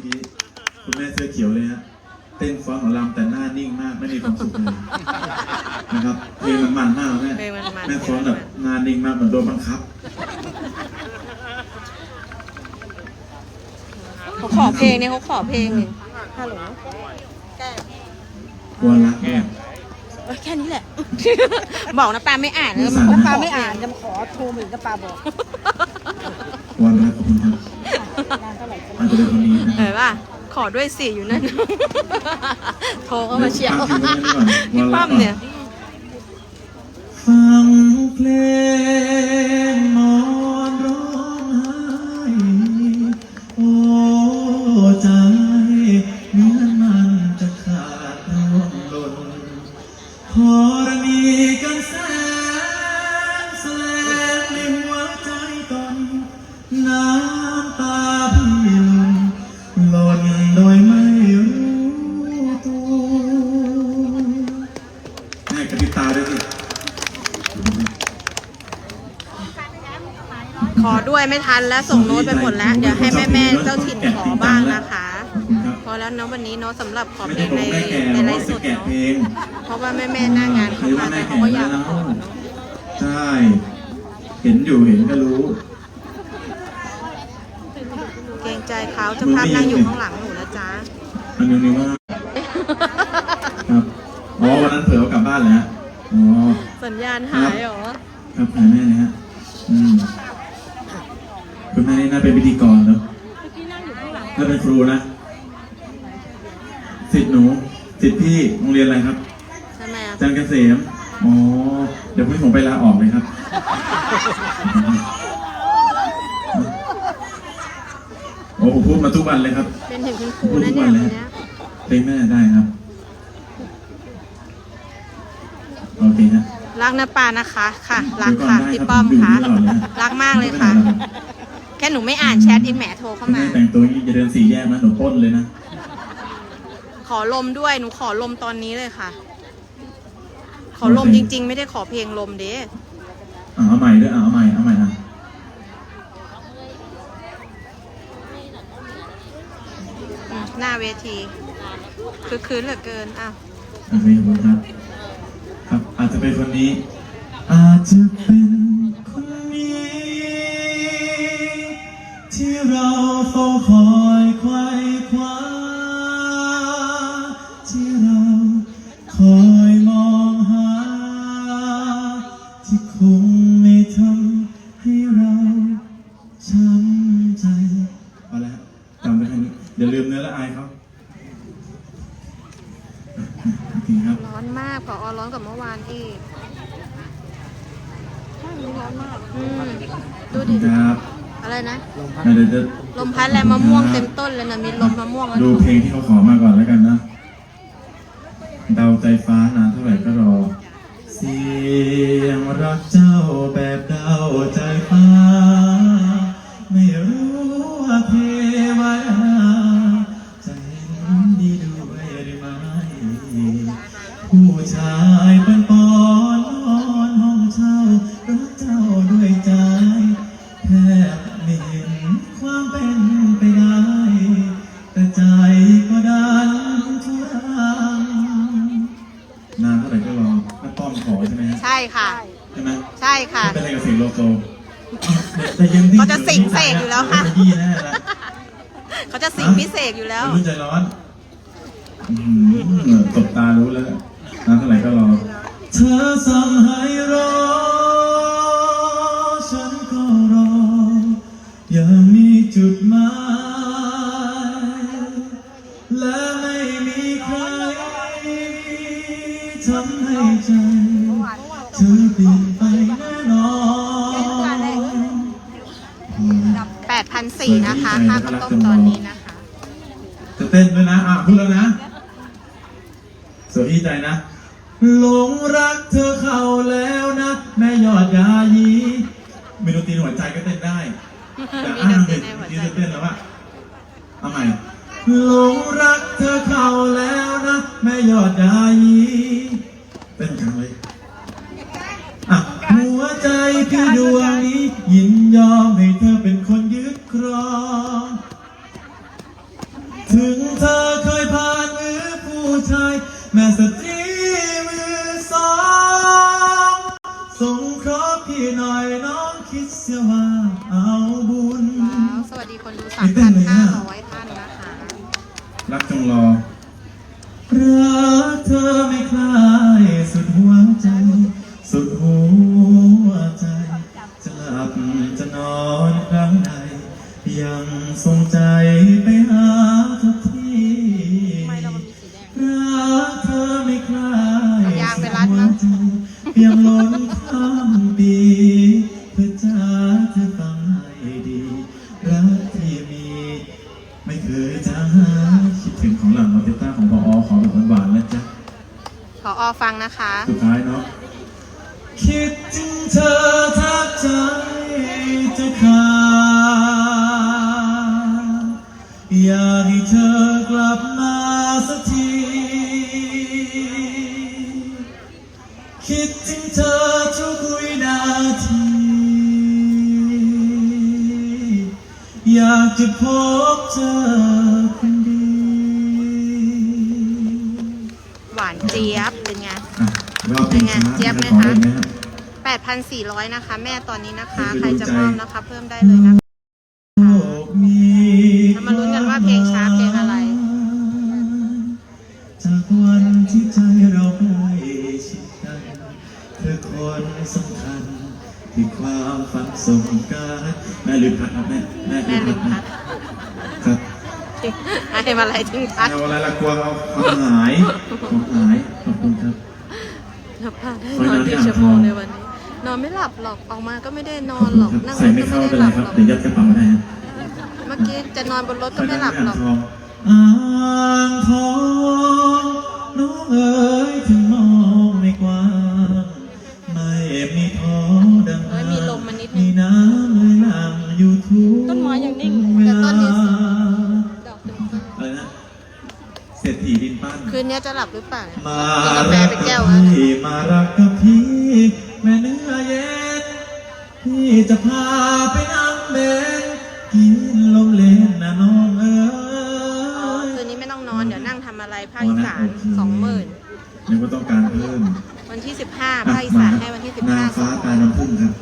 อกี้ คุณแม่เสื้อเขียวเลยฮะ เต้นฟ้อนหมอลำแต่หน้านิ่งมากไม่มีความสุขเลยนะครับเพลงมันมันมากแม่เพลงมันมัน แม่ฟ้อนแบบหน้านิ่งมากเหมือนโดนบังคับ เขาขอเพลงเนี่ยเขาขอเพลงหนึ่งฮัลโหลกลัวรักแม่เอ้ยแค่นี้แหละ บอกนะปาไม่อ่านแล้วสงสารมันนะปาปาไม่ไม่อ่าอ่านนจะมาขอโทรมาอีกก็ปาบอก กลัวรักขอบคุณครับงาน เท่าไหร่ก็อาจจะเป็นคนนี้นะเห็นป่ะขอด้วยสิอยู่นั่น โทรเข้ามาเชียวฟังเพลงก่อนพี่ป้อมเนี่ย ฟังเพลงนอนร้องไห้โอ้ใจเหมือนมันจะขาดร่วงหล่นพอ ขอด้วยไม่ทันแล้วส่งโน้ตไปหมดแล้ว เดี๋ยวให้แม่แม่ๆเจ้าถิ่นขอบ้างนะคะขอบคุณครับพอแล้วเนาะวันนี้เนาะสำหรับขอไม่เพลใช่งผมในแม่แก่ในหรไลอกฟ์สจะดแกะเนาะเพลงเพราะว่าแม่แม่ๆหน้างานเขามาแต่เขาก็อยากขอเนาะใช่เห็นอยู่เห็นก็รู้ เกรงใจเขาเจะภาพนั่งอยู่ข้างหลังหนูนะจ๊ะมันนิวนิวมากครับอ๋อวันนั้นเผลอเอากลับบ้านแล้วอ๋อสัญญาณหายเหรอครับหาแม่นะฮะอืม คุณแม่นี่น่าเป็นพิธีกรเนอะน่าเป็นครูนะสิทธิ์หนูสิทธิ์พี่โรงเรียนอะไรครับใช่ไหมอะจันทร์เกษมอ๋อเดี๋ยวพรุ่งนี้ผมไปลาออกเลยครับ โอ้ผมพูดมาทุกวันเลยครับ เป็นถึงคุณครูนะเนี่ยวันเนี้ยเพลงแม่ได้ครับ โอเคฮะรักนะปานะคะ ค่ะ รักค่ะเดี๋ยวพี่ก่อนได้ป้อมค่ะครับดูนี่ก่อนเลยรักมากเลยค่ะ แค่หนูไม่อ่านแชทอีแหมโทรเข้าคุณมาแม่แต่งตัวอย่างนี้อย่าเดินสี่แยกนะหนูปล้นเลยนะ ขอลมด้วยหนูขอลมตอนนี้เลยค่ะ ขอลมจริง ๆ ไม่ได้ขอเพลงลมเด้อ่าเอาใหม่ด้วยอ่าเอาใหม่เอาใหม่อะอืมหน้าเวทีคือคืนเหลือเกินอ้าวโอเคขอบคุณครับ ครับ อาจจะเป็นคนนี้ อาจจะเป็นคน เฝ้าคอยไขว้คว้าที่เราคอยมองหา ที่คงไม่ทำให้เราช้ำใจเอาละจำไปแค่นี้อย่าลืมเนื้อและอายเขาโอเคครับ ร้อนมากพอร้อนกว่าเมื่อวานอีกใช่ร้อนมาก อืม ดูขอบดิคุณครับ อะไรนะ เดี๋ยวจะลมพัดแรงมะม่วงเต็มต้นเลยนะมีลมมะม่วงแล้วดูเพลงที่เขาขอมาก่อนแล้วกันนะ เดาใจฟ้านานเท่าไหร่ก็รอ เสียงรักเจ้าแบบเดาใจฟ้า ไม่รู้ว่าเทวดาจะเห็นดีด้วยหรือไม่ผู้ชาย ค่ะ ใช่ไหมใช่ค่ะ ไม่เป็นไรกับเสียงโลโซแต่ยังนิ่งเขาจะสิงเสกอยู่แล้วค่ะขยี้แน่ละเขาจะสิงพิเศษอยู่แล้วไม่รู้ใจร้อนอื้อหือตบตารู้แล้วนานเท่าไหร่ก็รอ เธอสั่งให้รอ ฉันก็รอ อย่ามีจุดหมายและ 8,400นะคะค่าข้าวต้มตอนนี้นะคะจะเต้นด้วยนะอะพูดแล้วนะสวยที่ใจนะหลงรักเธอเข้าแล้วนะ แม่ยอดยายีเมโลตีนหัวใจก็เต้นได้แต่อ้างเป็นที่จะเต้นแล้วอะเอาใหม่หลงรักเธอเข้าแล้วนะ แม่ยอดยายี ถึงเธอเคยผ่านมือผู้ชาย แม่สตรีมือสองสงเคราะห์พี่หน่อยน้องคิดเสียว่าเอาบุญสวัสดีคนดูสามพันห้าร้อยท่านนะคะรักจงรอ รักเธอไม่คลายสุดหัวใจ สุดหัว ไม่เคยจะหาคิดถึงของหลังมาเตต้าของพอขอแบบหวานๆนะจ๊ะขออฟังนะคะ สุดท้ายเนาะคิดถึงเธอแทบใจจะขาดอยากให้เธอกลับมาสักที คิดถึงเธอากจะพบเธอคนเดียวหวานเจี๊ยบเป็นไง อะรอบเพลงช้าเป็นไงเจี๊ยบไหมขอคะอีกไหมครับ8,400 นะคะ แม่ตอนนี้นะคะคือใครจะดูใจมอบนะคะ เพิ่มได้เลยนะคะโลกนี้เรามาลุ้นกันว่าเพลงช้าเพลงอะไร จากวันที่ใจเราใกล้ชิดกันเธอคนสำคัญที่ความฝันสมการแม่ลืมพัดครับแม่แม่แม่ลืมพัดครับ ให้มาอะไรทิ้งพัดเอาอะไรละกลัวเอาเอาหายของหายขอบคุณครับหลับได้นอนกี่ชั่วโมงในวันนี้ นอนไม่หลับหรอกออกมาก็ไม่ได้นอนหรอกนั่งรใส่ถไม่ก็เข้าไม่เป็นได้หไรลับครับหรอกเดี๋ยวยัดกระเป๋าได้ฮะเมื่อกี้จะนอนบนรถก็ไม่หลับหรอกอ่างทองน้องเอ๋ยถึงมองไม่กว้างไม่มีท้อดังเอ้ยมีลม นปั้นคืนนี้จะหลับหรือเปล่าเนี่ยมากินกาแฟรักไปกับแก้วแล้วพี่เนี่ยมารักกับพี่แม่เนื้อเย็นพี่จะพาไปนั่งเบนกินลมเล่นนะน้องเอ๋อ๋อยคืนนี้ไม่ต้องนอน เดี๋ยวนั่งทำอะไรภาคอ๋ออีนะสานโอเคสองหมื่นนึกว่าต้องการเพิ่มวันที่สิบห้าภาคอีสานให้วันที่สิบนาห้างฟ้าตาน้ำพุ่งครับ